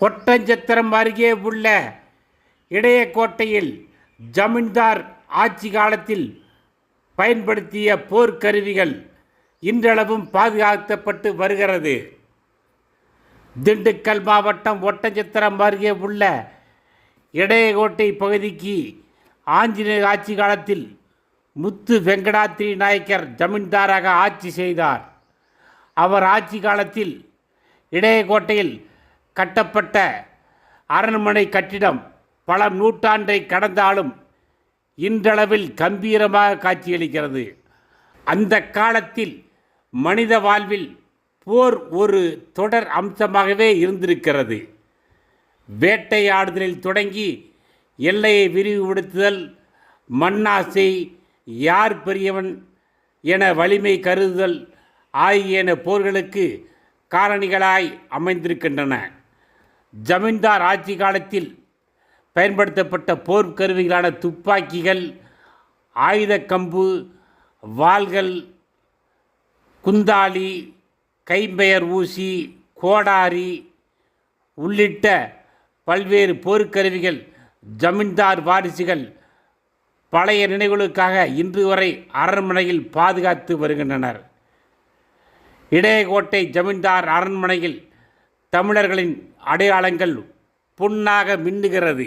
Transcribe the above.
ஒட்டஞ்சத்திரம் அருகே உள்ள இடையக்கோட்டையில் ஜமீன்தார் ஆட்சி காலத்தில் பயன்படுத்திய போர்க்கருவிகள் இன்றளவும் பாதுகாக்கப்பட்டு வருகிறது. திண்டுக்கல் மாவட்டம் ஒட்டஞ்சத்திரம் அருகே உள்ள இடையகோட்டை பகுதிக்கு ஆஞ்சநேயர் ஆட்சி காலத்தில் முத்து வெங்கடாத்திரி நாயக்கர் ஜமீன்தாராக ஆட்சி செய்தார். அவர் ஆட்சி காலத்தில் இடையகோட்டையில் கட்டப்பட்ட அரண்மனை கட்டிடம் பல நூற்றாண்டை கடந்தாலும் இன்றளவில் கம்பீரமாக காட்சியளிக்கிறது. அந்த காலத்தில் மனித வாழ்வில் போர் ஒரு தொடர் அம்சமாகவே இருந்திருக்கிறது. வேட்டையாடுதலில் தொடங்கி எல்லையை விரிவுபடுத்துதல் மண்ணாசை யார் பெரியவன் என வலிமை கருதுதல் ஆகியன போர்களுக்கு காரணிகளாய் அமைந்திருக்கின்றன. ஜமீன்தார் ஆட்சி காலத்தில் பயன்படுத்தப்பட்ட போர்க்கருவிகளான துப்பாக்கிகள் ஆயுதக்கம்பு வாள்கள் குந்தாளி கைம்பெயர் ஊசி கோடாரி உள்ளிட்ட பல்வேறு போர்க்கருவிகள் ஜமீன்தார் வாரிசுகள் பழைய நினைவுகளுக்காக இன்று வரை அரண்மனையில் பாதுகாத்து வருகின்றனர். இடையகோட்டை ஜமீன்தார் அரண்மனையில் தமிழர்களின் அடையாளங்கள் பொன்னாக மின்னுகிறது.